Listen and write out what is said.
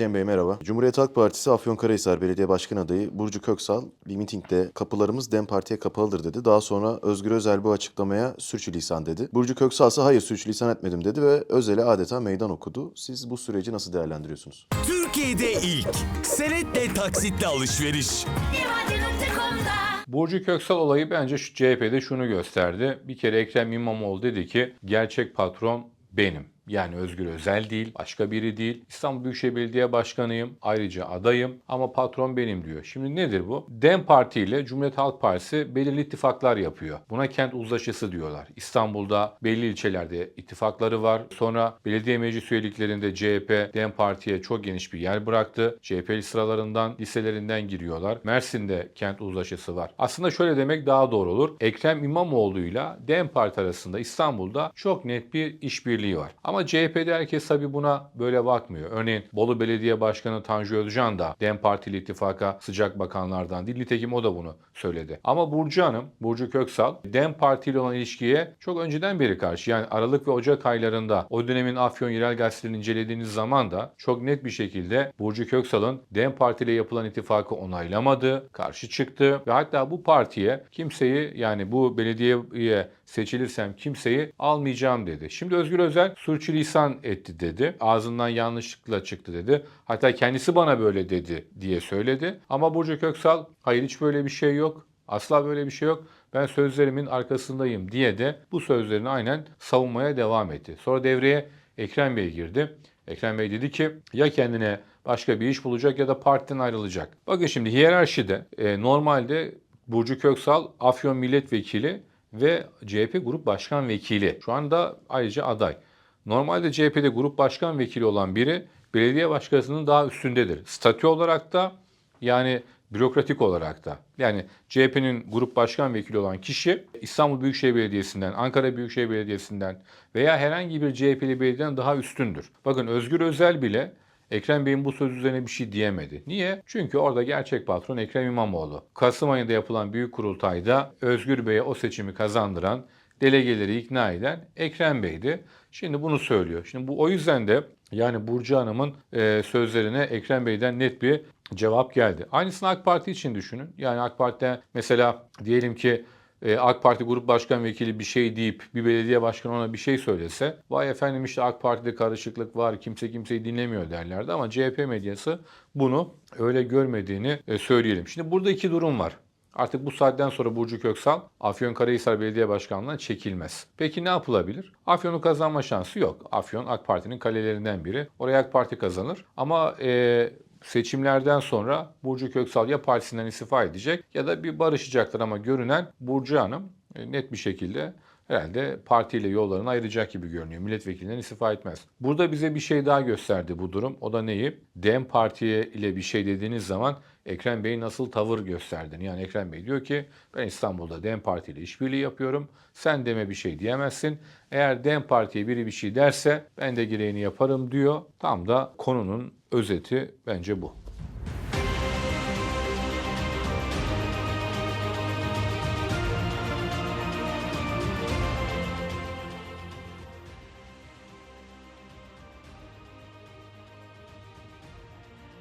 Cem Bey merhaba. Cumhuriyet Halk Partisi Afyonkarahisar Belediye Başkan Adayı Burcu Köksal bir mitingde kapılarımız DEM Parti'ye kapalıdır dedi. Daha sonra Özgür Özel bu açıklamaya sürçülisan dedi. Burcu Köksal ise hayır sürçülisan etmedim dedi ve Özel'e adeta meydan okudu. Siz bu süreci nasıl değerlendiriyorsunuz? Türkiye'de ilk senetle taksitle alışveriş. Burcu Köksal olayı bence şu CHP'de şunu gösterdi. Bir kere Ekrem İmamoğlu dedi ki gerçek patron benim. Yani Özgür Özel değil, başka biri değil. İstanbul Büyükşehir Belediye Başkanıyım, ayrıca adayım ama patron benim diyor. Şimdi nedir bu? DEM Parti ile Cumhuriyet Halk Partisi belirli ittifaklar yapıyor. Buna kent uzlaşısı diyorlar. İstanbul'da belli ilçelerde ittifakları var. Sonra belediye meclis üyeliklerinde CHP DEM Parti'ye çok geniş bir yer bıraktı. CHP'li sıralarından, liselerinden giriyorlar. Mersin'de kent uzlaşısı var. Aslında şöyle demek daha doğru olur. Ekrem İmamoğlu'yla DEM Parti arasında İstanbul'da çok net bir işbirliği var. Ama CHP'de herkes tabii buna böyle bakmıyor. Örneğin Bolu Belediye Başkanı Tanju Özcan da DEM Partili ittifaka sıcak bakanlardan değil. Nitekim o da bunu söyledi. Ama Burcu Hanım, Burcu Köksal DEM Parti ile olan ilişkiye çok önceden beri karşı. Yani Aralık ve Ocak aylarında o dönemin Afyon Yerel Gazetesi'ni incelediğiniz zaman da çok net bir şekilde Burcu Köksal'ın DEM Parti ile yapılan ittifakı onaylamadı, karşı çıktı ve hatta bu partiye kimseyi yani bu belediyeye seçilirsem kimseyi almayacağım dedi. Şimdi Özgür Özel sürçülisan etti dedi. Ağzından yanlışlıkla çıktı dedi. Hatta kendisi bana böyle dedi diye söyledi. Ama Burcu Köksal hayır hiç böyle bir şey yok. Asla böyle bir şey yok. Ben sözlerimin arkasındayım diye de bu sözlerini aynen savunmaya devam etti. Sonra devreye Ekrem Bey girdi. Ekrem Bey dedi ki ya kendine başka bir iş bulacak ya da partiden ayrılacak. Bakın şimdi hiyerarşide e, normalde Burcu Köksal Afyon Milletvekili ve CHP Grup Başkan Vekili. Şu anda ayrıca aday. Normalde CHP'de Grup Başkan Vekili olan biri belediye başkanının daha üstündedir. Statü olarak da yani bürokratik olarak da. Yani CHP'nin grup başkan vekili olan kişi İstanbul Büyükşehir Belediyesi'nden, Ankara Büyükşehir Belediyesi'nden veya herhangi bir CHP'li belediyeden daha üstündür. Bakın Özgür Özel bile Ekrem Bey'in bu söz üzerine bir şey diyemedi. Niye? Çünkü orada gerçek patron Ekrem İmamoğlu. Kasım ayında yapılan büyük kurultayda Özgür Bey'e o seçimi kazandıran, delegeleri ikna eden Ekrem Bey'di. Şimdi bunu söylüyor. Şimdi bu o yüzden de yani Burcu Hanım'ın e, sözlerine Ekrem Bey'den net bir cevap geldi. Aynısını AK Parti için düşünün. Yani AK Parti'de mesela diyelim ki e, AK Parti Grup Başkan Vekili bir şey deyip bir belediye başkanı ona bir şey söylese vay efendim işte AK Parti'de karışıklık var kimse kimseyi dinlemiyor derlerdi ama CHP medyası bunu öyle görmediğini e, söyleyelim. Şimdi burada iki durum var. Artık bu saatten sonra Burcu Köksal Afyonkarahisar Belediye Başkanlığı'ndan çekilmez. Peki ne yapılabilir? Afyon'u kazanma şansı yok. Afyon AK Parti'nin kalelerinden biri. Oraya AK Parti kazanır. Ama e, seçimlerden sonra Burcu Köksal ya partisinden istifa edecek ya da bir barışacaklar ama görünen Burcu Hanım e, net bir şekilde herhalde partiyle yollarını ayıracak gibi görünüyor. Milletvekilinden istifa etmez. Burada bize bir şey daha gösterdi bu durum. O da neyi? DEM Partiye ile bir şey dediğiniz zaman Ekrem Bey nasıl tavır gösterdiğini. Yani Ekrem Bey diyor ki ben İstanbul'da DEM Parti ile işbirliği yapıyorum. Sen deme bir şey diyemezsin. Eğer DEM Parti'ye biri bir şey derse ben de gereğini yaparım diyor. Tam da konunun özeti bence bu.